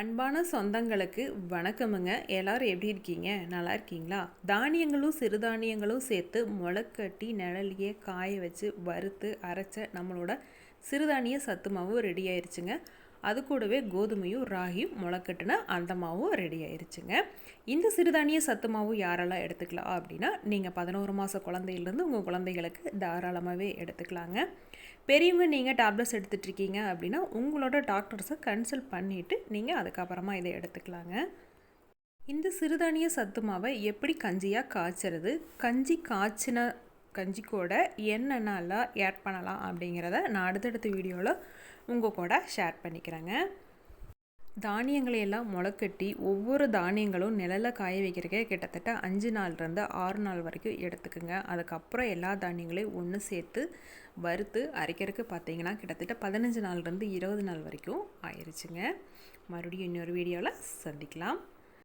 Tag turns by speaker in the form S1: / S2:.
S1: அன்பான சொந்தங்களுக்கு வணக்கமுங்க எல்லாரும் எப்படி இருக்கீங்க நல்லா இருக்கீங்களா தானியங்களும் சிறுதானியங்களும் சேர்த்து முளைக்கட்டி நிழலியே காய வச்சு வறுத்து அரைச்ச நம்மளோட சிறுதானிய சத்துமாவும் ரெடி ஆயிடுச்சுங்க அது கூடவே கோதுமையும் ராகியும் முளைக்கட்டுன அந்த மாவும் ரெடி ஆயிடுச்சுங்க இந்த சிறுதானிய சத்து மாவு யாரெல்லாம் எடுத்துக்கலாம் அப்படின்னா நீங்கள் பதினோரு மாத குழந்தையிலேருந்து உங்கள் குழந்தைகளுக்கு தாராளமாகவே எடுத்துக்கலாங்க பெரியவங்க நீங்கள் டேப்லெட்ஸ் எடுத்துகிட்ருக்கீங்க அப்படின்னா உங்களோட டாக்டர்ஸை கன்சல்ட் பண்ணிவிட்டு நீங்கள் அதுக்கப்புறமா இதை எடுத்துக்கலாங்க இந்த சிறுதானிய சத்து மாவை எப்படி கஞ்சியாக காய்ச்சறது கஞ்சி காய்ச்சின கஞ்சி கூட என்னென்னலாம் ஆட் பண்ணலாம் அப்படிங்கிறத நான் அடுத்தடுத்த வீடியோவில் உங்கள் கூட ஷேர் பண்ணிக்கிறேங்க தானியங்களை எல்லாம் முளைக்கட்டி ஒவ்வொரு தானியங்களும் நிழலில் காய வைக்கிறக்கே கிட்டத்தட்ட அஞ்சு நாள்லேருந்து ஆறு நாள் வரைக்கும் எடுத்துக்குங்க அதுக்கப்புறம் எல்லா தானியங்களையும் ஒன்று சேர்த்து வறுத்து அரைக்கிறதுக்கு பார்த்தீங்கன்னா கிட்டத்தட்ட பதினஞ்சு நாள்லேருந்து இருபது நாள் வரைக்கும் ஆயிடுச்சுங்க மறுபடியும் இன்னொரு வீடியோவில் சந்திக்கலாம்